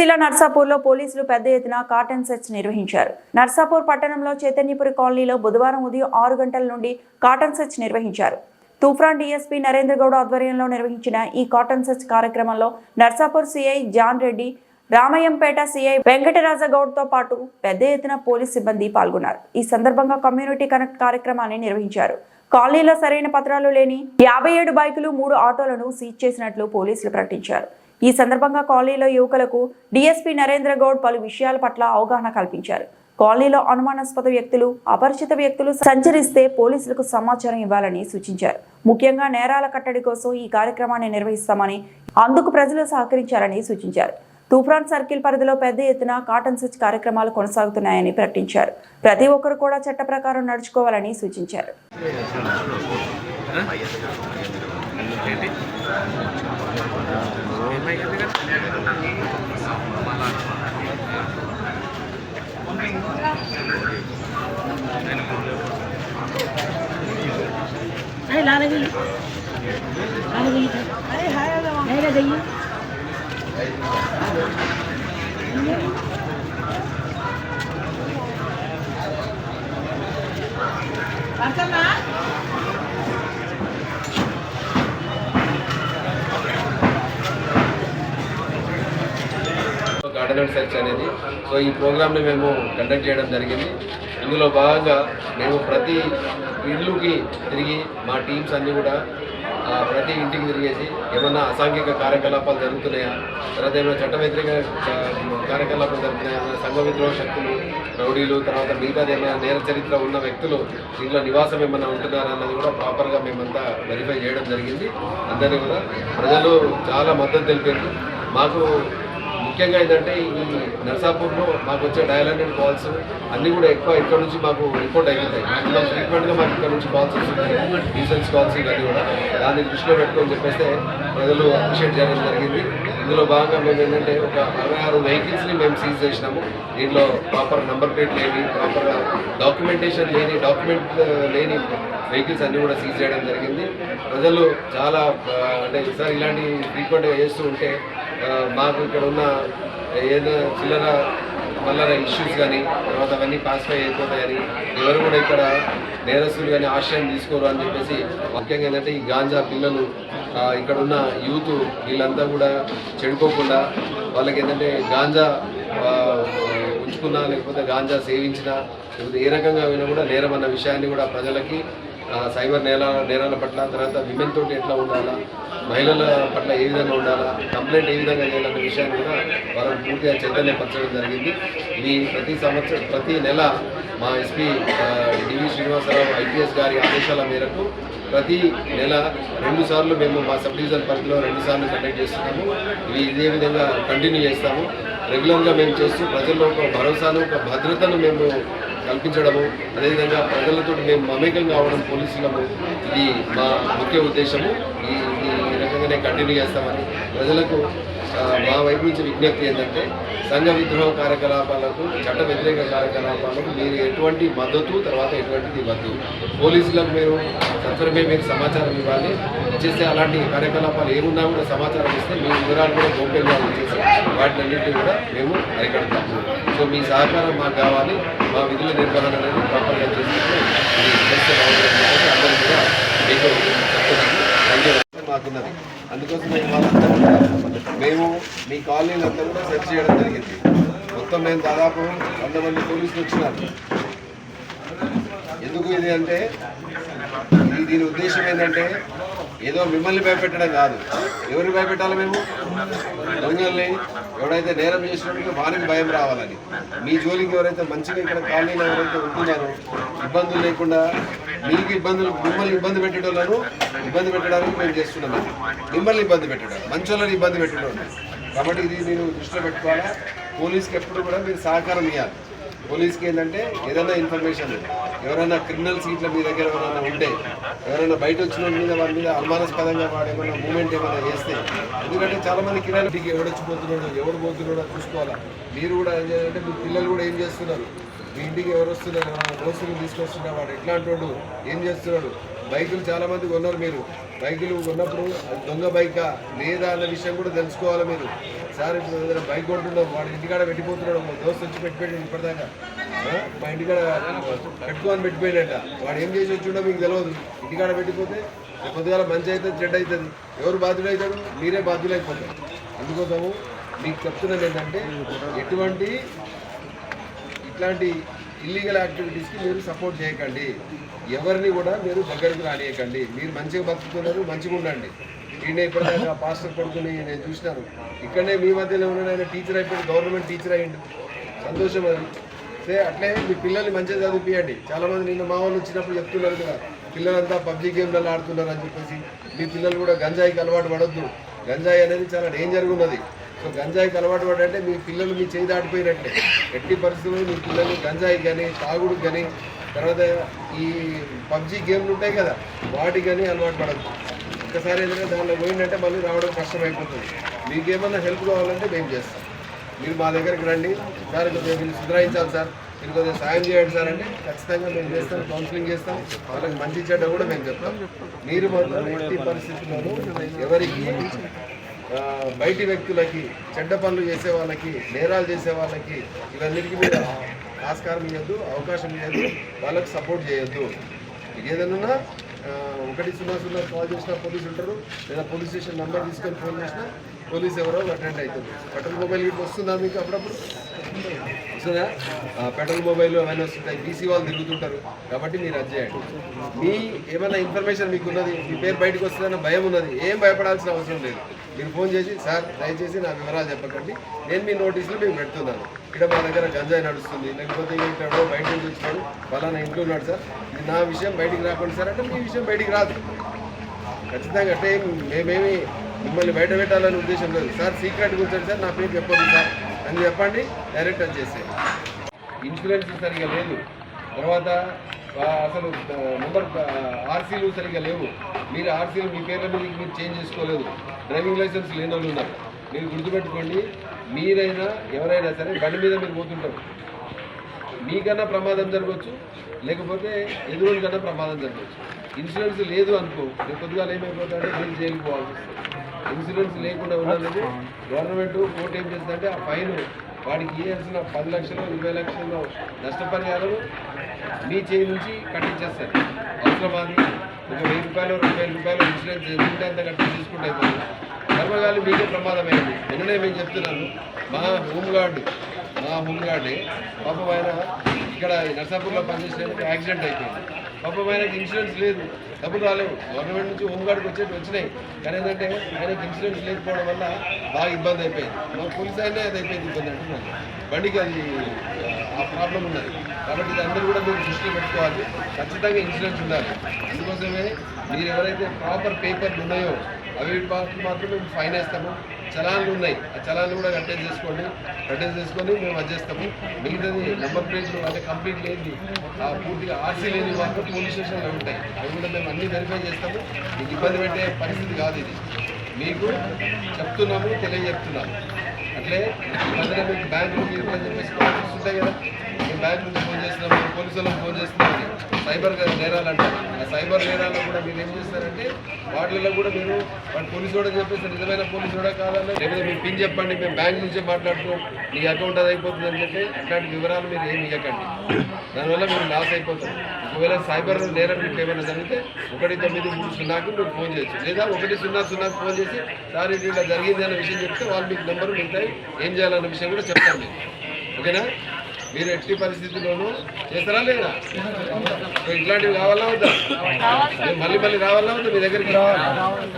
జిల్లా నర్సాపూర్లో పోలీసులు పెద్ద ఎత్తున కాటన్ సెర్చ్ నిర్వహించారు. నర్సాపూర్ పట్టణంలో చైతన్యపురి కాలనీలో బుధవారం ఉదయం ఆరు గంటల నుండి కాటన్ సెర్చ్ నిర్వహించారు. తూఫాన్ డీఎస్పీ నరేంద్ర గౌడ్ ఆధ్వర్యంలో నిర్వహించిన ఈ కాటన్ సెర్చ్ కార్యక్రమంలో Narsapur CI John Reddy Ramayampet CI Venkataraja గౌడ్తో పాటు పెద్ద ఎత్తున పోలీస్ సిబ్బంది పాల్గొన్నారు. ఈ సందర్భంగా కమ్యూనిటీ కనెక్ట్ కార్యక్రమాన్ని నిర్వహించారు. కాలనీలో సరైన పత్రాలు లేని యాభై ఏడు బైకులు మూడు ఆటోలను సీజ్ చేసినట్లు పోలీసులు ప్రకటించారు. ఈ సందర్భంగా కాలనీలో యువకులకు డీఎస్పీ నరేంద్ర గౌడ్ పలు విషయాల పట్ల అవగాహన కల్పించారు. కాలనీలో అనుమానాస్పద వ్యక్తులు అపరిచిత వ్యక్తులు సంచరిస్తే పోలీసులకు సమాచారం ఇవ్వాలని సూచించారు. ముఖ్యంగా నేరాల కట్టడి కోసం ఈ కార్యక్రమాన్ని నిర్వహిస్తామని అందుకు ప్రజలు సహకరించాలని సూచించారు. తూఫాన్ సర్కిల్ పరిధిలో పెద్ద ఎత్తున కాటన్ స్విచ్ కార్యక్రమాలు కొనసాగుతున్నాయని ప్రకటించారు. ప్రతి ఒక్కరు కూడా చట్ట ప్రకారం నడుచుకోవాలని సూచించారు. గార్డెన్ సెర్చ్ అనేది. సో ఈ ప్రోగ్రామ్ని మేము కండక్ట్ చేయడం జరిగింది. ఇందులో భాగంగా మేము ప్రతి ఇల్లుకి తిరిగి మా టీమ్స్ అన్నీ కూడా ప్రతి ఇంటికి తిరిగేసి ఏమన్నా అసాంఘిక కార్యకలాపాలు జరుగుతున్నాయా? తర్వాత ఏమైనా చట్ట వ్యతిరేక కార్యకలాపాలు జరుగుతున్నాయా? సంఘ విద్రోహ శక్తులు రౌడీలు తర్వాత మిగతా ఏమైనా నేర చరిత్ర ఉన్న వ్యక్తులు దీంట్లో నివాసం ఏమైనా ఉంటున్నారా అన్నది కూడా ప్రాపర్గా మేమంతా వెరిఫై చేయడం జరిగింది. అందరినీ కూడా ప్రజలు చాలా మద్దతు తెలిపారు. మాకు ముఖ్యంగా ఏంటంటే ఈ నర్సాపూర్లో మాకు వచ్చే డయల్ హండ్రెడ్ కాల్స్ అన్నీ కూడా ఎక్కువ ఇక్కడ నుంచి మాకు రిపోర్ట్ అయిపోతాయి. అందులో ఫ్రీక్వెంట్గా మాకు ఇక్కడ నుంచి కాల్స్ వస్తున్నాయి. డీసెన్స్ కాల్స్ ఇవన్నీ కూడా. దాన్ని దృష్టిలో పెట్టుకొని చెప్పేస్తే ప్రజలు అప్రిషియేట్ చేయడం జరిగింది. ఇందులో భాగంగా మేము ఏంటంటే ఒక అరవై ఆరు వెహికల్స్ని మేము సీజ్ చేసినాము. దీంట్లో ప్రాపర్ నెంబర్ ప్లేట్ లేని ప్రాపర్గా డాక్యుమెంటేషన్ లేని డాక్యుమెంట్ uh, లేని వెహికల్స్ అన్నీ కూడా సీజ్ చేయడం జరిగింది. ప్రజలు చాలా అంటే సార్ ఇలాంటి ఫ్రీక్వెంట్గా చేస్తూ ఉంటే మాకు ఇక్కడ ఉన్న ఏదైనా చిల్లర మల్లర ఇష్యూస్ కానీ తర్వాత అవన్నీ పాసిఫై అయిపోతాయని ఎవరు కూడా ఇక్కడ నేరస్తులు కానీ ఆశ్రయం తీసుకోరు అని చెప్పేసి ముఖ్యంగా ఏంటంటే ఈ గాంజా పిల్లలు ఇక్కడ ఉన్న యూత్ వీళ్ళంతా కూడా చెడిపోకుండా వాళ్ళకి ఏంటంటే గాంజా ఉంచుకున్నా లేకపోతే గాంజా సేవించినా లేకపోతే ఏ రకంగా అయినా కూడా నేరం అన్న విషయాన్ని కూడా ప్రజలకి సైబర్ నేల నేరాల పట్ల తర్వాత విమెన్ తోటి ఎట్లా ఉండాలా మహిళల పట్ల ఏ విధంగా ఉండాలా కంప్లైంట్ ఏ విధంగా చేయాలన్న విషయాన్ని కూడా వారు పూర్తిగా చైతన్యపరచడం జరిగింది. ఇది ప్రతి సంవత్సరం ప్రతి నెల మా ఎస్పీ డివి శ్రీనివాసరావు ఐపీఎస్ గారి ఆదేశాల మేరకు ప్రతి నెల రెండు సార్లు మేము మా సబ్ డివిజన్ పరిధిలో రెండు సార్లు కండక్ట్ చేస్తున్నాము. ఇవి ఇదే విధంగా కంటిన్యూ చేస్తాము. రెగ్యులర్గా మేము చేస్తూ ప్రజల్లో ఒక భరోసాను ఒక భద్రతను మేము కల్పించడము అదేవిధంగా ప్రజలతో మేము మమేకం కావడం పోలీసులము ఇది మా ముఖ్య ఉద్దేశము. ఈ ఈ రకంగానే కంటిన్యూ చేస్తామని ప్రజలకు మా వైపు నుంచి విజ్ఞప్తి ఏంటంటే సంఘ విద్రోహ కార్యకలాపాలకు చట్ట వ్యతిరేక కార్యకలాపాలకు మీరు ఎటువంటి మద్దతు తర్వాత ఎటువంటిది ఇవ్వద్దు. పోలీసులకు మీరు సత్వరమే మీరు సమాచారం ఇవ్వాలి. చేస్తే అలాంటి కార్యకలాపాలు ఏమున్నా కూడా సమాచారం ఇస్తే మీ వివరాలు కూడా గోప్యంగా చేసి వాటినన్నింటినీ కూడా మేము అరికడతాము సో మీ సహకారం మాకు కావాలి. మా విధుల నిర్వహణ అనేది ప్రాపర్గా చేసుకుంటే అందరూ కూడా మీకు చెప్తున్నాను థ్యాంక్ మాకున్నది. అందుకోసం మేము మీ కాలనీలు మేము మీ కూడా సెర్చ్ చేయడం జరిగింది. మొత్తం మేము దాదాపు వంద మంది పోలీసులు వచ్చినారు. ఎందుకు ఇది అంటే దీని ఉద్దేశం ఏంటంటే ఏదో మిమ్మల్ని భయపెట్టడం కాదు. ఎవరిని భయపెట్టాలి మేము? దొంగల్ని ఎవడైతే నేరం చేసినప్పుడు వారికి భయం రావాలని. మీ జోలికి ఎవరైతే మంచిగా ఇక్కడ కాలనీలో ఎవరైతే ఉంటున్నారో ఇబ్బందులు లేకుండా మీకు ఇబ్బందులు మిమ్మల్ని ఇబ్బంది పెట్టేటోళ్ళను ఇబ్బంది పెట్టడానికి మేము చేస్తున్నాం. మిమ్మల్ని ఇబ్బంది పెట్టడం మంచోళ్ళని ఇబ్బంది పెట్టడం. కాబట్టి ఇది నేను దృష్టిలో పెట్టుకోవాలా? పోలీస్కి ఎప్పుడు కూడా మీరు సహకారం ఇవ్వాలి పోలీస్కి ఏంటంటే ఏదైనా ఇన్ఫర్మేషన్ ఎవరైనా క్రిమినల్స్ ఇట్లా మీ దగ్గర ఎవరైనా ఉంటే ఎవరైనా బయట వచ్చిన మీద వారి మీద అనుమానాస్పదంగా వాడు ఏమైనా మూమెంట్ ఏమైనా చేస్తే ఎందుకంటే చాలా మంది కిరాణికి ఎవడొచ్చి పోతున్నాడు ఎవడు పోతున్నాడో చూసుకోవాలా? మీరు కూడా ఏం చేయాలంటే మీ పిల్లలు కూడా ఏం చేస్తున్నారు? మీ ఇంటికి ఎవరు వస్తున్నారు? దోస్తులు తీసుకొస్తున్నారు? వాడు ఎట్లాంటి వాడు ఏం చేస్తున్నాడు? బైకులు చాలా మంది కొన్నారు మీరు. బైకులు కొన్నప్పుడు దొంగ బైకా? లేదా అన్న విషయం కూడా తెలుసుకోవాలి మీరు? సార్ ఇప్పుడు ఏదైనా బైక్ కొడుతుండో వాడు ఇంటికాడ పెట్టిపోతున్నాడు మా దోస్తు వచ్చి పెట్టిపోయాడు ఇప్పటిదాకా. మా ఇంటికాడ పెట్టుకోని పెట్టిపోయాడట వాడు ఏం చేసి వచ్చిండో మీకు తెలియదు ఇంటికాడ పెట్టిపోతే కొద్దిగా పొద్దుగాల మంచి అవుతుంది చెడ్డ అవుతుంది. ఎవరు బాధ్యులు అవుతాడు మీరే బాధ్యులు అయిపోతారు అందుకోసము మీకు చెప్తున్నది ఏంటంటే ఎటువంటి ఇట్లాంటి ఇల్లీగల్ యాక్టివిటీస్కి మీరు సపోర్ట్ చేయకండి. ఎవరిని కూడా మీరు దగ్గరికి రానియకండి. మీరు మంచిగా బతుకుతున్నారు మంచిగా ఉండండి. ఈయన ఇప్పటిదాకా పాస్టర్ కొడుకుని నేను చూసినాను. ఇక్కడనే మీ మధ్యలో ఉన్నాడు ఆయన టీచర్ అయిపోయి గవర్నమెంట్ టీచర్ అయ్యిండు. సంతోషం అది. సే అట్లే మీ పిల్లల్ని మంచిగా చదివిపియండి. చాలా మంది నిన్న మా వాళ్ళు వచ్చినప్పుడు చెప్తున్నారు కదా పిల్లలంతా పబ్జీ గేమ్లలో ఆడుతున్నారు అని చెప్పేసి. మీ పిల్లలు కూడా గంజాయికి అలవాటు పడొద్దు. గంజాయి అనేది చాలా డేంజర్గా ఉన్నది. సో గంజాయికి అలవాటు పడంటే మీ పిల్లలు మీ చేయి దాటిపోయినట్లే ఎట్టి పరిస్థితుల్లో మీ పిల్లలు గంజాయి కానీ తాగుడు కానీ తర్వాత ఈ పబ్జీ గేమ్లు ఉంటాయి కదా వాటికి కానీ అలవాటు పడద్దు. ఒక్కసారి ఏదైనా దానిలో పోయిందంటే మళ్ళీ రావడం కష్టం అయిపోతుంది మీకేమన్నా హెల్ప్ కావాలంటే మేము చేస్తాం. మీరు మా దగ్గరికి రండి. సార్ మీరు సుధరాయించాలి సార్. మీరు కొద్దిగా సాయం చేయండి సార్ అంటే ఖచ్చితంగా మేము చేస్తాం కౌన్సిలింగ్ చేస్తాం. వాళ్ళకి మంచి చెడ్డ కూడా మేము చెప్తాం. మీరు మాత్రం ఎట్టి పరిస్థితుల్లో ఎవరికి బయటి వ్యక్తులకి చెడ్డ పనులు చేసే వాళ్ళకి నేరాలు చేసే వాళ్ళకి ఇవన్నిటికీ మీరు ఆస్కారం ఇవ్వద్దు అవకాశం ఇవ్వద్దు వాళ్ళకి సపోర్ట్ చేయొద్దు. ఏదైనా ఒకటి సున్నా సున్నా కాల్ చేసినా పోలీసు ఉంటారు. లేదా పోలీస్ స్టేషన్ నెంబర్ తీసుకొని ఫోన్ చేసినా పోలీస్ ఎవరో అటెండ్ అవుతుంది. పెట్రోల్ మొబైల్ గిట్ల వస్తుందా మీకు అప్పుడప్పుడు? వస్తుందా? ఆ, పెట్రోల్ మొబైల్ అవన్నీ వస్తుంటాయి బీసీ వాళ్ళు తిరుగుతుంటారు. కాబట్టి మీరు అది చేయండి. మీ ఏమైనా ఇన్ఫర్మేషన్ మీకు ఉన్నది మీ పేరు బయటకు వస్తుందన్న భయం ఉన్నది. ఏం భయపడాల్సిన అవసరం లేదు. మీరు ఫోన్ చేసి సార్ దయచేసి నా వివరాలు చెప్పకండి. నేను మీ నోటీసులు మీకు పెడుతున్నాను. ఇక్కడ మా దగ్గర గంజాయి నడుస్తుంది. లేకపోతే ఇక్కడ బయట నుంచి వచ్చినాడు ఫలానా ఇంట్లో ఉన్నాడు సార్. ఇది నా విషయం బయటికి రాకండి సార్. అంటే మీ విషయం బయటికి రాదు. ఖచ్చితంగా అంటే మేమేమి మిమ్మల్ని బయట పెట్టాలనే ఉద్దేశం లేదు. సార్ సీక్రెట్ కూర్చోండి సార్ నా పేరు చెప్పండి సార్. అని చెప్పండి డైరెక్ట్ అని చేసే ఇన్సూరెన్స్ సరిగా లేదు. తర్వాత అసలు నెంబర్ ఆర్సీలు సరిగా లేవు. మీరు ఆర్సీలు మీ పేర్ల మీద మీరు చేంజ్ చేసుకోలేదు. డ్రైవింగ్ లైసెన్స్ లేని వాళ్ళు ఉన్నారు. మీరు గుర్తుపెట్టుకోండి మీరైనా ఎవరైనా సరే బండి మీద మీరు పోతుంటారు. మీకన్నా ప్రమాదం జరగవచ్చు లేకపోతే ఎదురు కన్నా ప్రమాదం జరగవచ్చు. ఇన్సూరెన్స్ లేదు అనుకో రేపు పొద్దుగాల ఏమైపోతాడంటే మీరు జైలుకి పోవాల్సి వస్తుంది. ఇన్సూరెన్స్ లేకుండా ఉన్నందుకు గవర్నమెంట్ కోర్టు ఏం చేస్తుందంటే ఆ ఫైన్ వాడికి ఇవ్వాల్సిన పది లక్షలు ఇరవై లక్షలు నష్టపరిహారం మీ చేయి నుంచి కట్టించేస్తారు. అవసరమా ఒక వెయ్యి రూపాయలు రెండు వేల రూపాయలు ఇన్సూరెన్స్ ఎంత అంత కట్టి తీసుకుంటే అయిపోతుంది. కర్మగాలి మీకే ప్రమాదమైంది. నిన్ననే మేము చెప్తున్నాను మా హోమ్ గార్డు మా హోమ్ గార్డే పాపం ఆయన ఇక్కడ నర్సాపూర్లో పనిచేసినందుకు యాక్సిడెంట్ అయిపోయింది. పాపం ఆయనకి ఇన్సూరెన్స్ లేదు. డబ్బులు రాలేవు. గవర్నమెంట్ నుంచి హోంగార్డ్కి వచ్చేవి వచ్చినాయి. కానీ ఏంటంటే ఆయనకి ఇన్సూరెన్స్ లేకపోవడం వల్ల బాగా ఇబ్బంది అయిపోయింది. మా పోలీస్ అయినా అది అయిపోయింది ఇబ్బంది అంటున్నాను బండికి అది ఆ ప్రాబ్లం ఉన్నది. కాబట్టి ఇది అందరూ కూడా మీరు దృష్టిలో పెట్టుకోవాలి. ఖచ్చితంగా ఇన్సూరెన్స్ ఉండాలి. అందుకోసమే మీరు ఎవరైతే ప్రాపర్ పేపర్లు ఉన్నాయో అవి మాత్రం మాత్రం మేము ఫైన్ వేస్తాము చలాన్లు ఉన్నాయి. ఆ చలాన్లు కూడా కట్టేసి చేసుకోండి. కట్టేసి చేసుకొని మేము వచ్చేస్తాము మిగతాది నెంబర్ ప్లేట్లు అంటే కంప్లీట్ లేని ఆ పూర్తిగా ఆర్సీ లేని మాత్రం పోలీస్ స్టేషన్లో ఉంటాయి. అవి కూడా మేము అన్ని వెరిఫై చేస్తాము. మీకు ఇబ్బంది పెట్టే పరిస్థితి కాదు ఇది. మీకు చెప్తున్నాము తెలియజెప్తున్నాము. అట్లే ఈ మీకు బ్యాంక్ నుంచి చెప్పేసి ఉంటాయి కదా. మేము నుంచి ఫోన్ చేస్తున్నాము పోలీసులకు ఫోన్ చేస్తున్నామని సైబర్ నేరాలు అంటారు ఆ సైబర్ నేరాల్లో కూడా మీరు ఏం చేస్తారంటే వాటిల్లో కూడా మీరు వాడు పోలీసు కూడా చెప్పేసి నిజమైన పోలీసు కూడా కాదని లేకపోతే మీరు పిన్ చెప్పండి మేము బ్యాంక్ నుంచే మాట్లాడుతున్నాం మీ అకౌంట్ అది అయిపోతుంది అని చెప్పి అట్లాంటి వివరాలు మీరు ఏమి ఇవ్వకండి దానివల్ల మీరు లాస్ అయిపోతారు. ఒకవేళ సైబర్ నేరం మీకు ఏమైనా జరిగితే ఒకటి తొమ్మిది మూడు సున్నాకు మీరు ఫోన్ చేయొచ్చు. లేదా ఒకటి సున్నా సున్నాకు ఫోన్ చేసి సార్ ఇది ఇలా జరిగింది అనే విషయం చెప్తే వాళ్ళు మీకు నెంబర్ మిగతాయి ఏం చేయాలన్న విషయం కూడా చెప్తాను ఓకేనా? మీరు ఎట్టి పరిస్థితుల్లోనూ చేస్తారా లేదా? ఇట్లాంటివి కావాలా వద్దా? మళ్ళీ మళ్ళీ రావాలా వద్దా? మీ దగ్గరికి రావాలి?